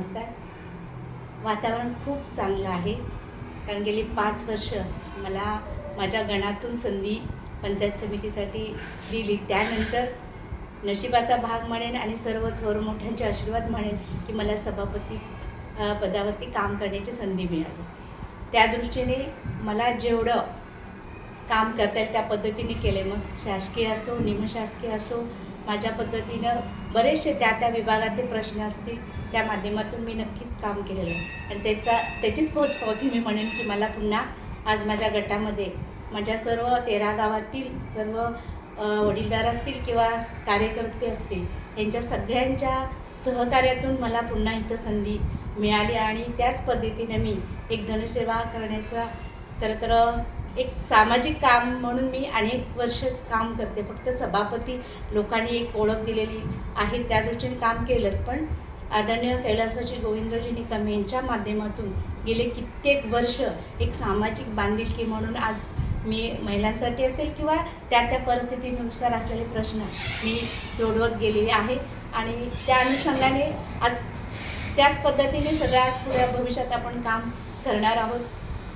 नमस्कार. वातावरण खूप चांगलं आहे. कारण गेली पाच वर्ष मला माझ्या गणातून संधी पंचायत समितीसाठी दिली. त्यानंतर नशिबाचा भाग म्हणेन आणि सर्व थोर मोठ्यांचे आशीर्वाद म्हणेन की मला सभापती पदावरती काम करण्याची संधी मिळाली. त्या दृष्टीने मला जेवढं काम करता येईल त्या पद्धतीने केले मग शासकीय असो निमशासकीय असो माझ्या पद्धतीनं बरेचसे त्या त्या विभागातले प्रश्न असतील. त्या माध्यमातून मी नक्कीच काम केलेलं आहे. आणि त्याचा त्याचीच पोचपावती मी म्हणेन की मला पुन्हा आज माझ्या गटामध्ये माझ्या सर्व तेरा गावातील सर्व वडीलदार असतील किंवा कार्यकर्ते असतील यांच्या सगळ्यांच्या सहकार्यातून मला पुन्हा इथं संधी मिळाली आणि त्याच पद्धतीने मी एक जनसेवा करण्याचा खरं तर एक सामाजिक काम म्हणून मी अनेक वर्ष काम करते. फक्त सभापती लोकांनी एक ओळख दिलेली आहे त्या दृष्टीने काम केलंच. पण आदरणीय कैलासवासी गोविंदरावजी निकम यांच्या माध्यमातून गेले कित्येक वर्ष एक सामाजिक बांधिलकी म्हणून आज मी महिलांसाठी असेल किंवा त्या त्या परिस्थितीनुसार असलेले प्रश्न मी सोडवत गेलेले आहे. आणि त्या अनुषंगाने आज त्याच पद्धतीने सगळ्या आज भविष्यात आपण काम करणार आहोत.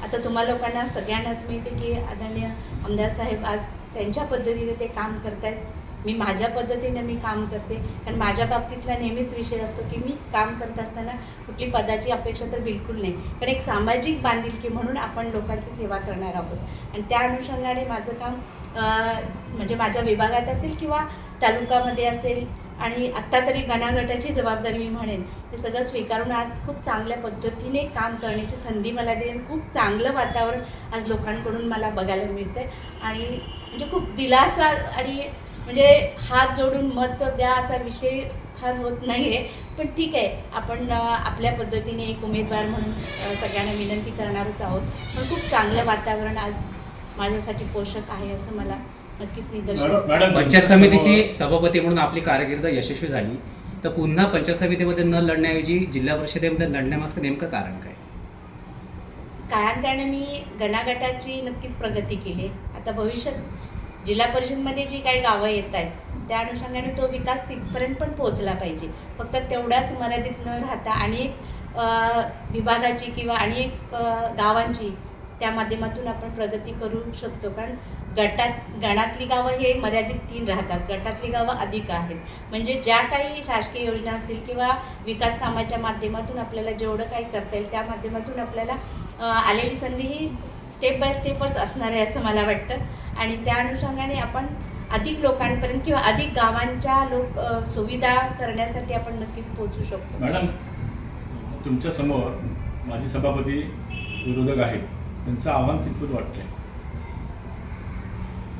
आता तुम्हा लोकांना सगळ्यांनाच माहिती की आदरणीय आमदार साहेब आज त्यांच्या पद्धतीने ते काम करतायत. मी माझ्या पद्धतीने मी काम करते. कारण माझ्या बाबतीतला नेहमीच विषय असतो की मी काम करत असताना कुठली पदाची अपेक्षा तर बिलकुल नाही. कारण एक सामाजिक बांधिलकी म्हणून आपण लोकांची सेवा करणार आहोत. आणि त्या अनुषंगाने माझं काम म्हणजे माझ्या विभागात असेल किंवा तालुक्यामध्ये असेल आणि आत्ता तरी गणागटाची जबाबदारी मी म्हणेन हे सगळं स्वीकारून आज खूप चांगल्या पद्धतीने काम करण्याची संधी मला दिली खूप चांगलं वातावरण आज लोकांकडून मला बघायला मिळतं आहे आणि म्हणजे खूप दिलासा आणि म्हणजे हात जोडून मत द्या असा विषय फार होत नाही आहे पण ठीक आहे आपण आपल्या पद्धतीने एक उमेदवार म्हणून सगळ्यांना विनंती करणारच आहोत. पण खूप चांगलं वातावरण आज माझ्यासाठी पोषक आहे असं मला नक्कीच निदर्शन पंचायत समितीची सभापती म्हणून आपली कारकीर्द यशस्वी झाली. तर पुन्हा पंचायत समितीमध्ये न लढण्याऐवजी जिल्हा परिषदेमध्ये लढण्यामागचं नेमकं कारण काय? काळांतराने मी गणागटाची नक्कीच प्रगती केली. आता भविष्यात जिल्हा परिषदमध्ये जी काही गावं येत आहेत त्या अनुषंगाने तो विकास तिथपर्यंत पण पोहोचला पाहिजे. फक्त तेवढ्याच मर्यादित न राहता आणि एक विभागाची किंवा अनेक एक गावांची त्या माध्यमातून आपण प्रगती करू शकतो. कारण गटात गणातली गावं हे मर्यादित तीन राहतात. गटातली गावं अधिक आहेत. म्हणजे ज्या काही शासकीय योजना असतील किंवा विकास कामाच्या माध्यमातून आपल्याला जेवढं काही करता येईल त्या माध्यमातून आपल्याला आलेली संधी ही स्टेप बाय स्टेपच असणार आहे असं मला वाटतं. आणि त्या अनुषंगाने आपण अधिक लोकांपर्यंत किंवा अधिक गावांच्या लोक सुविधा करण्यासाठी आपण नक्कीच पोहोचू शकतो. मॅडम तुमच्यासमोर माजी सभापती विरोधक आहेत. त्यांचं आव्हान कितपत वाटतंय?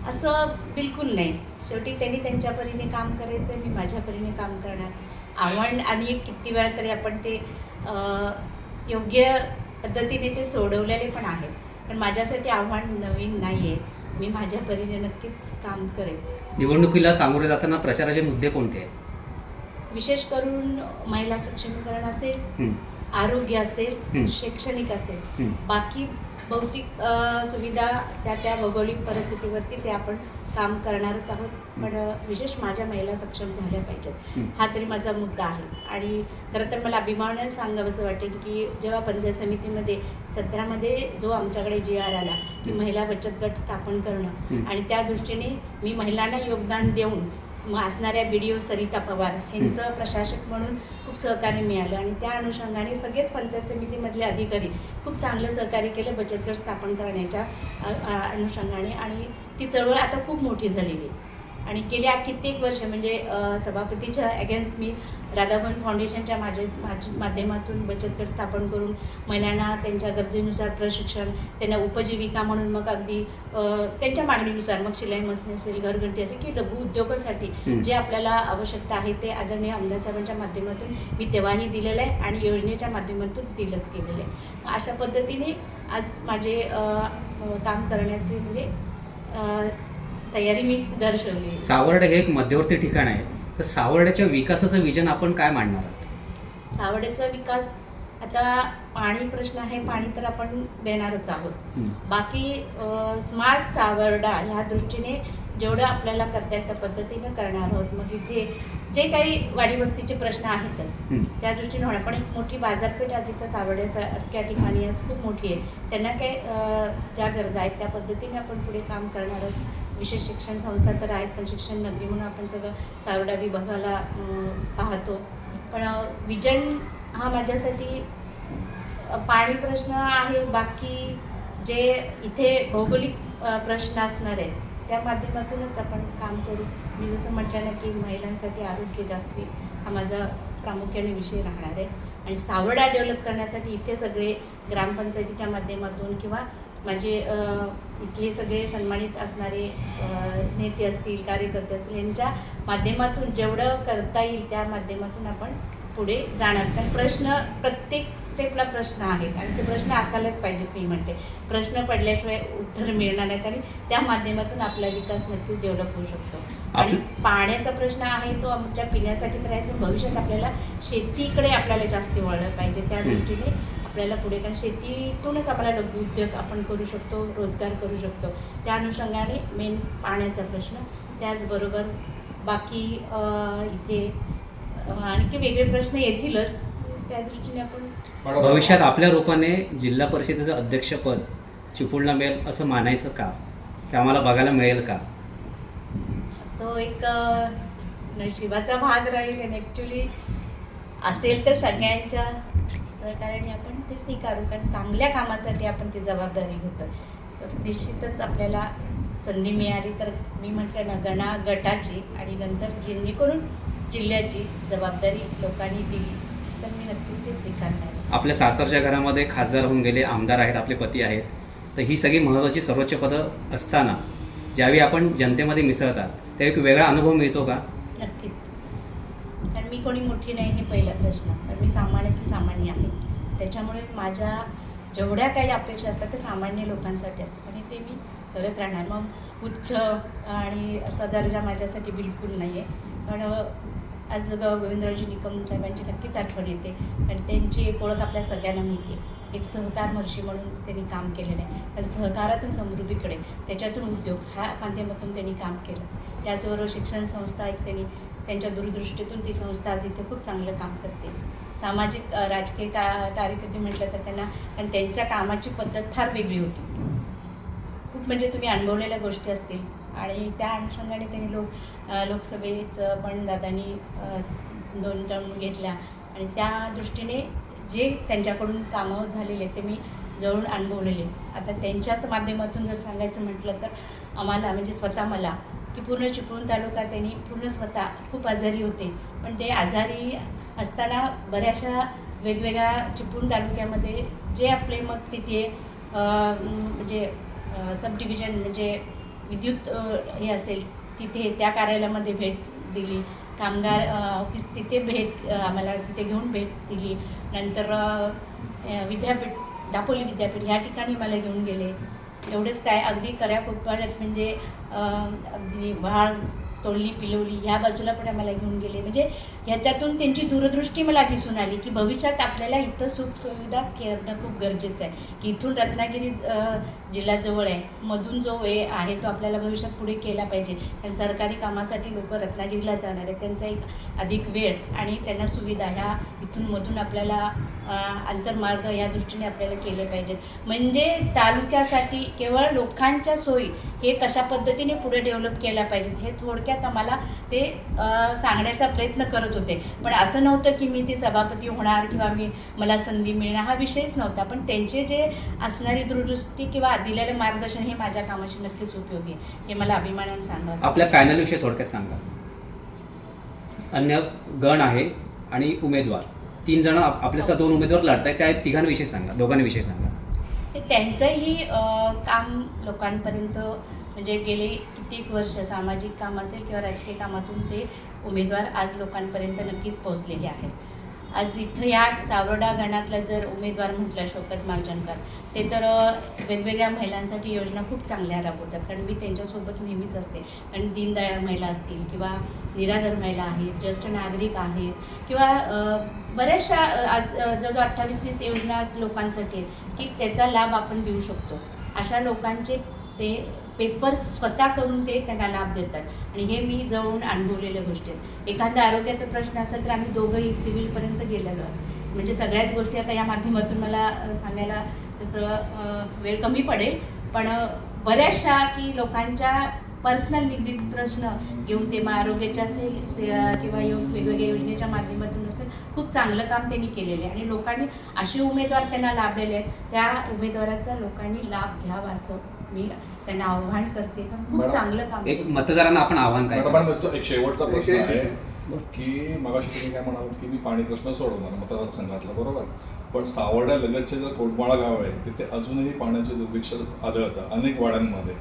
असं बिलकुल नाही. शेवटी त्यांनी त्यांच्या परीने काम करायचं मी माझ्या परीने काम करणार. आव्हान आणि किती वेळा तरी आपण ते योग्य पद्धतीने ते सोडवलेले पण आहेत. पण माझ्यासाठी आव्हान नवीन नाही आहे मी माझ्या परीने नक्कीच काम करेन. निवडणुकीला सामोरे जाताना प्रचाराचे मुद्दे कोणते आहेत? विशेष करून महिला सक्षमीकरण असेल हं, आरोग्य असेल. शैक्षणिक असेल. हं. बाकी भौतिक अ, सुविधा त्या त्या भौगोलिक परिस्थितीवरती ते आपण काम करणारच आहोत पण विशेष माझ्या महिला सक्षम झाल्या पाहिजेत हं. तरी माझा मुद्दा आहे आणि खरं तर मला अभिमानाने सांगावंसं वाटेल की जेव्हा पंचायत समितीमध्ये सतरामध्ये जो आमच्याकडे जी आर आला की. महिला बचत गट स्थापन करणं. आणि त्या दृष्टीने मी महिलांना योगदान देऊन असणाऱ्या B D O Sarita Pawar यांचं प्रशासक म्हणून खूप सहकार्य मिळालं. आणि त्या अनुषंगाने सगळेच पंचायत समितीमधले अधिकारी खूप चांगलं सहकार्य केलं बचत गट स्थापन करण्याच्या अनुषंगाने. आणि ती चळवळ आता खूप मोठी झालेली आहे. आणि गेल्या कित्येक वर्ष म्हणजे सभापतीच्या अगेन्स्ट मी राधाभवन फाउंडेशनच्या माझ- माध्यमातून बचत गट स्थापन करून महिलांना त्यांच्या गरजेनुसार प्रशिक्षण त्यांना उपजीविका म्हणून मग अगदी त्यांच्या मागणीनुसार मग शिलाई मशीन असेल घरघंटी असेल की लघु उद्योगासाठी. जे आपल्याला आवश्यकता आहे ते आदरणीय आमदार साहेबांच्या माध्यमातून मी तेव्हाही दिलेलं आहे आणि योजनेच्या माध्यमातून दिलंच केलेलं आहे अशा पद्धतीने आज माझे काम करण्याचे म्हणजे तयारी मी दर्शवली. सावर्ड हे एक मध्यवर्ती ठिकाण आहे. तर सावर्ड्याच्या विकासाचं विजन आपण काय मांडणार आहात? सावडेचा विकास आता पाणी प्रश्न आहे पाणी तर आपण देणारच आहोत. बाकी स्मार्ट सावर्डा ह्या दृष्टीने जेवढं आपल्याला करता येईल त्या पद्धतीनं करणार आहोत. मग इथे जे काही वाडी वस्तीचे प्रश्न आहेतच. त्या दृष्टीने होणार. पण एक मोठी बाजारपेठ आज इथं सावड्यासारख्या ठिकाणी आज खूप मोठी आहे. त्यांना काही अं, ज्या गरजा आहेत त्या पद्धतीने आपण पुढे काम करणार आहोत. विशेष शिक्षण संस्था तर आहेत पण शिक्षण नगरी म्हणून आपण सगळं सावडा विभागाला पाहतो. पण विजन हा माझ्यासाठी पाणी प्रश्न आहे. बाकी जे इथे भौगोलिक प्रश्न असणार आहेत त्या माध्यमातूनच आपण काम करू. मी जसं म्हटलं ना की महिलांसाठी आरोग्य जास्ती हा माझा प्रामुख्याने विषय राहणार आहे. आणि सावडा डेव्हलप करण्यासाठी इथे सगळे ग्रामपंचायतीच्या माध्यमातून किंवा माझे इथले सगळे सन्मानित असणारे नेते असतील कार्यकर्ते असतील यांच्या माध्यमातून जेवढं करता येईल त्या माध्यमातून आपण पुढे जाणार. कारण प्रश्न प्रत्येक स्टेपला प्रश्न आहेत आणि ते प्रश्न असायलाच पाहिजेत मी म्हणते. प्रश्न पडल्याशिवाय उत्तर मिळणार नाहीत आणि त्या माध्यमातून आपला विकास नक्कीच डेव्हलप होऊ शकतो. आणि पाण्याचा प्रश्न आहे तो आमच्या पिण्यासाठी तर आहे पण भविष्यात आपल्याला शेतीकडे आपल्याला जास्त वळलं पाहिजे त्या. दृष्टीने. आपल्याला पुढे कारण शेतीतूनच आपल्याला लघु उद्योग आपण करू शकतो रोजगार करू शकतो. त्या अनुषंगाने मेन पाण्याचा प्रश्न. त्याचबरोबर बाकी इथे आणखी वेगळे प्रश्न येतीलच. त्या दृष्टीने आपण भविष्यात आपल्या रूपाने जिल्हा परिषदेचं अध्यक्षपद चिपळूणला मिळेल असं मानायचं का? ते आम्हाला बघायला मिळेल का? तो एक नशिबाचा भाग राहील आणि ॲक्च्युली असेल तर सगळ्यांच्या सहकार्याने आपण ते स्वीकारू कारण चांगल्या कामासाठी आपण ती जबाबदारी घेतो तर निश्चितच आपल्याला संधी मिळाली. तर मी म्हटलं ना गणा गटाची आणि नंतर जेणेकरून जिल्ह्याची जबाबदारी लोकांनी दिली. तर मी नक्कीच ते स्वीकारणार. आपल्या सासरच्या घरामध्ये खासदार होऊन गेले आमदार आहेत आपले पती आहेत. तर ही सगळी महत्त्वाची सर्वोच्च पदं असताना ज्यावेळी आपण जनतेमध्ये मिसळतात त्यावेळी एक वेगळा अनुभव मिळतो का? नक्कीच. कारण मी कोणी मोठी नाही हे पहिला प्रश्न. कारण मी सामान्य ती सामान्य आहे. त्याच्यामुळे माझ्या जेवढ्या काही अपेक्षा असतात ते सामान्य लोकांसाठी असतात. आणि ते मी करत राहणार. मग उच्च आणि असा दर्जा माझ्यासाठी बिलकुल नाही आहे पण आज ग- गोविंदरावजी निकम साहेबांची नक्कीच आठवण येते. आणि त्यांची एक ओळख आपल्या सगळ्यांना मिळते. एक सहकार महर्षी म्हणून त्यांनी काम केलेलं आहे. कारण सहकारातून समृद्धीकडे त्याच्यातून उद्योग ह्या माध्यमातून त्यांनी काम केलं. त्याचबरोबर शिक्षण संस्था एक त्यांनी त्यांच्या दूरदृष्टीतून ती संस्था आज इथे खूप चांगलं काम करते. सामाजिक राजकीय का कार्यकर्ते म्हटलं तर त्यांना कारण त्यांच्या कामाची पद्धत फार वेगळी होती. खूप म्हणजे तुम्ही अनुभवलेल्या गोष्टी असतील. आणि त्या अनुषंगाने त्यांनी लोक लोकसभेचं पण दादांनी दोन टर्म घेतल्या. आणि त्या दृष्टीने जे त्यांच्याकडून कामं झालेले ते मी जवळून अनुभवलेले. आता त्यांच्याच माध्यमातून जर सांगायचं म्हटलं तर आम्हाला म्हणजे स्वतः मला की पूर्ण चिपळूण तालुका त्यांनी पूर्ण स्वतः खूप आजारी होते. पण ते आजारी असताना बऱ्याचशा वेगवेगळ्या चिपळूण तालुक्यामध्ये जे आपले मग तिथे म्हणजे सब डिव्हिजन म्हणजे विद्युत हे असेल तिथे त्या कार्यालयामध्ये भेट दिली. कामगार ऑफिस तिथे भेट आम्हाला तिथे घेऊन भेट दिली. नंतर विद्यापीठ दापोली विद्यापीठ ह्या ठिकाणी मला घेऊन गेले. एवढेच काय अगदी कऱ्याकोपऱ्यात म्हणजे अगदी भाळ तोडली पिलवली ह्या बाजूला पण आम्हाला घेऊन गेले. म्हणजे ह्याच्यातून त्यांची दूरदृष्टी मला दिसून आली की भविष्यात आपल्याला इथं सुखसुविधा करणं खूप गरजेचं आहे. की इथून रत्नागिरी जिल्ह्याजवळ जिल्हा जवळ आहे. मधून जो वे आहे तो आपल्याला भविष्यात पुढे केला पाहिजे. कारण सरकारी कामासाठी लोक रत्नागिरीला जाणार आहेत. त्यांचा एक अधिक वेळ आणि त्यांना सुविधा ह्या इथून मधून आपल्याला आंतरमार्ग या दृष्टीने आपल्याला केले पाहिजेत. म्हणजे तालुक्यासाठी केवळ लोकांच्या सोयी हे कशा पद्धतीने पुढे डेव्हलप केल्या पाहिजेत हे थोडक्यात आम्हाला ते सांगण्याचा प्रयत्न करत होते. पण असं नव्हतं की मी ती सभापती होणार किंवा मी मला संधी मिळणार हा विषयच नव्हता. पण त्यांचे जे असणारी दूरदृष्टी किंवा दिलेलं मार्गदर्शन हे माझ्या कामाशी नक्कीच उपयोगी आहे. हे मला अभिमानाने सांगावं आपल्या पॅनलविषयी थोडक्यात सांगा. अन्य गण आहे आणि उमेदवार. तीन जण आप- आपल्यासह दोन उमेदवार लढत आहेत त्या तिघांविषयी सांगा दोघांविषयी सांगा. हे त्यांचंही काम लोकांपर्यंत म्हणजे गेले कित्येक वर्ष सामाजिक काम असेल किंवा राजकीय कामातून ते उमेदवार आज लोकांपर्यंत नक्कीच पोहोचलेले आहेत. आज इथं या चावरडा गणातला जर उमेदवार म्हटलं शोकत मागजनकर ते तर वेगवेगळ्या महिलांसाठी योजना खूप चांगल्या राबवतात. कारण मी त्यांच्यासोबत नेहमीच असते. कारण दीनदयाळ महिला असतील किंवा निराधार महिला आहेत ज्येष्ठ नागरिक आहेत किंवा बऱ्याचशा आज अ, जवळजवळ अठ्ठावीस तीस योजना आज लोकांसाठी आहेत की त्याचा लाभ आपण देऊ शकतो. अशा लोकांचे ते पेपर स्वतः करून ते त्यांना लाभ देतात. आणि हे मी जवळून अनुभवलेल्या गोष्टी आहेत. एखादा आरोग्याचा प्रश्न असेल तर आम्ही दोघंही सिव्हिलपर्यंत गेलेलो आहे म्हणजे सगळ्याच गोष्टी आता या माध्यमातून मला सांगायला तसं वेळ कमी पडेल. पण बऱ्याचशा की लोकांच्या पर्सनल निगडीत प्रश्न घेऊन ते मग आरोग्याच्या असेल किंवा यो- वेगवेगळ्या योजनेच्या माध्यमातून असेल खूप चांगलं काम त्यांनी केलेलं आहे. आणि लोकांनी असे उमेदवार त्यांना लाभलेले आहेत. त्या उमेदवाराचा लोकांनी लाभ घ्यावा असं मी त्यांना आव्हान करते खूप मॅडम, चांगलं काम एक. मतदारांना आपण आव्हान काय मॅडम मॅडम, एक शेवटचा प्रश्न एक- आहे की मगाशी तुम्ही काय म्हणालात की मी पाणी प्रश्न सोडवणार मतदारसंघातला बरोबर? पण सावर्ड्या लगतचे जे कोटमाळा गाव आहे तिथे अजूनही पाण्याचे दुर्भिक्ष आढळतं अनेक वाड्यांमध्ये.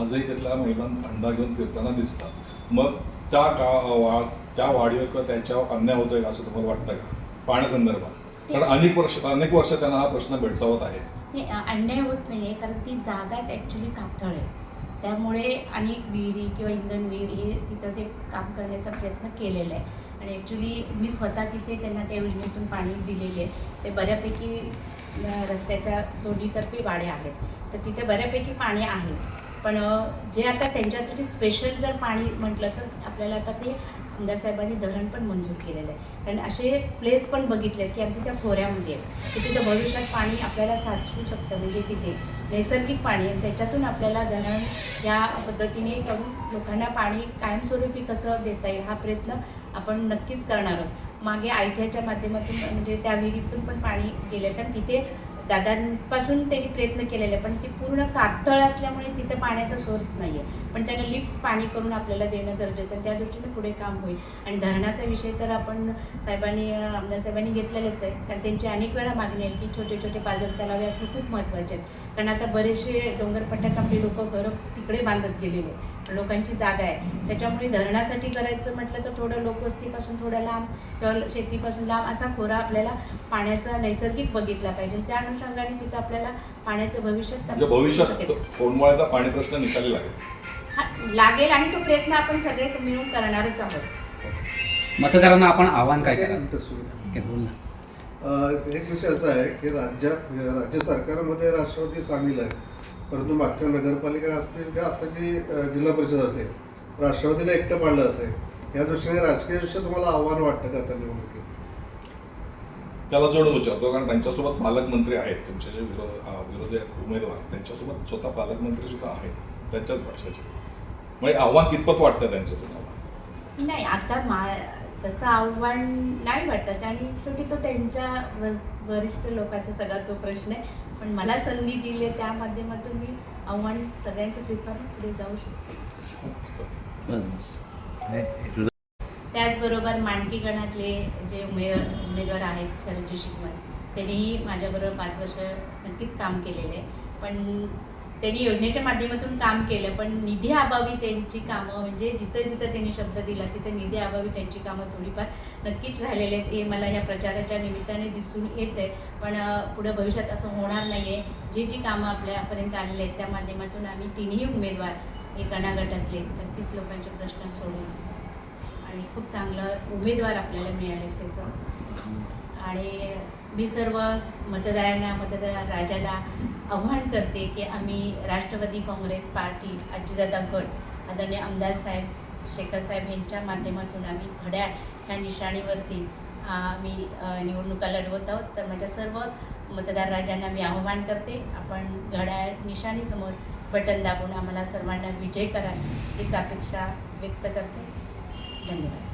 आजही तिथल्या महिलांना थंडा घेऊन फिरताना दिसतात. मग त्या गा वा त्या वाडीवर किंवा त्यांच्यावर अन्याय होतोय का असं तुम्हाला वाटतं का? पाण्यासंदर्भात. कारण अनेक वर्ष अनेक वर्ष त्यांना हा प्रश्न भेडसावत आहे. नाही अन्याय होत नाही आहे कारण ती जागाच ॲक्च्युली कातळ आहे. त्यामुळे अनेक विहिरी किंवा इंधन विहिरी हे तिथं ते काम करण्याचा प्रयत्न केलेला आहे. आणि ॲक्च्युली मी स्वतः तिथे त्यांना त्या योजनेतून पाणी दिलेले आहे. ते बऱ्यापैकी रस्त्याच्या दोन्हीतर्फे वाड्या आहेत. तर तिथे बऱ्यापैकी पाणी आहे. पण जे आता त्यांच्यासाठी स्पेशल जर पाणी म्हटलं तर आपल्याला आता ते आमदार साहेबांनी धरण पण मंजूर केलेलं आहे. कारण असे प्लेस पण बघितले की अगदी त्या खोऱ्यामध्ये. की तिथं भविष्यात पाणी आपल्याला साचू शकतं म्हणजे तिथे. नैसर्गिक पाणी आहे. त्याच्यातून आपल्याला धरण या पद्धतीने करून लोकांना पाणी कायमस्वरूपी कसं देता येईल हा प्रयत्न आपण नक्कीच करणार आहोत. मागे आय टी आयच्या माध्यमातून म्हणजे त्या विहिरीतून पण पाणी गेलं कारण तिथे दादांपासून त्यांनी प्रयत्न केलेले आहे पण ती पूर्ण कातळ असल्यामुळे तिथं पाण्याचा सोर्स नाही आहे पण त्यांना लिफ्ट पाणी करून आपल्याला देणं गरजेचं आहे. त्या दृष्टीने पुढे काम होईल. आणि धरणाचा विषय तर आपण साहेबांनी आमदार साहेबांनी घेतलेलेच आहे. कारण त्यांची अनेक वेळा मागणी आहे की छोटे छोटे पाझर तलावे असणे खूप महत्त्वाचे आहेत. कारण आता बरेचसे डोंगरपट्ट्यात आपली लोक घरं तिकडे बांधत गेलेले आहेत. लोकांची जागा आहे. त्याच्यामुळे धरणासाठी करायचं म्हटलं तर थोडं लोकवस्तीपासून थोडं लांब किंवा शेतीपासून लांब असा खोरा आपल्याला पाण्याचा नैसर्गिक बघितला पाहिजे. त्या अनुषंगाने तिथं आपल्याला पाण्याचं भविष्यात म्हणजे भविष्यात पाणी प्रश्न निकाली लागेल हा, लागेल आणि तो प्रयत्न आपण सगळे मिळून करणारच आहोत. मतदारांना आपण आव्हान काय एक करा मिनिटं सुरू. ओके, बोल ना. एक विषय असा आहे की राज्यात राज्य सरकारमध्ये राष्ट्रवादी सामील आहे. परंतु मागच्या नगरपालिका असतील किंवा आता जी जिल्हा परिषद असेल राष्ट्रवादीला एकटं पाडलं जातंय. या दृष्टीने राजकीय दृष्ट्या तुम्हाला आव्हान वाटतं का आता निवडणुकीत? त्याला जोडून विचारतो कारण त्यांच्यासोबत पालकमंत्री आहेत. तुमचे जे विरोध विरोधी आहेत उमेदवार. त्यांच्यासोबत स्वतः पालकमंत्री सुद्धा आहेत त्यांच्याच पक्षाचे. म्हणजे आव्हान कितपत वाटतं त्यांचं तुम्हाला? नाही आता मा तसं आव्हान नाही वाटत आणि शेवटी तो त्यांच्या वरिष्ठ लोकांचा सगळा तो प्रश्न आहे. पण मला संधी दिली त्या माध्यमातून मी आव्हान सगळ्यांचं स्वीकारून पुढे जाऊ शकते. त्याचबरोबर मानकी गणातले जे उमे उमेदवार आहेत शरदजी शिकवण त्यांनीही माझ्याबरोबर पाच वर्ष नक्कीच काम केलेले. आहे पण त्यांनी योजनेच्या माध्यमातून काम केलं पण निधी अभावी त्यांची कामं म्हणजे जिथं जिथं त्यांनी शब्द दिला तिथं निधी अभावी त्यांची कामं थोडीफार नक्कीच राहिलेले आहेत. हे मला ह्या प्रचाराच्या निमित्ताने दिसून येत आहे पण पुढं भविष्यात असं होणार नाही आहे जी जी कामं आपल्यापर्यंत आलेली आहेत त्या माध्यमातून आम्ही तिन्ही उमेदवार हे गणागटातले नक्कीच लोकांचे प्रश्न सोडून आणि खूप चांगलं उमेदवार आपल्याला मिळाले त्याचं. आणि मी सर्व मतदारांना मतदार राजाला आव्हान करते की आम्ही राष्ट्रवादी काँग्रेस पार्टी अजितदादा गट आदरणीय आमदार साहेब शेखरसाहेब यांच्या माध्यमातून आम्ही घड्याळ ह्या निशाणीवरती आम्ही निवडणुका लढवत आहोत. तर माझ्या सर्व मतदार राजांना मी आव्हान करते. आपण घड्याळ निशाणीसमोर बटन दाबून आम्हाला सर्वांना विजय करा हीच अपेक्षा व्यक्त करते. धन्यवाद.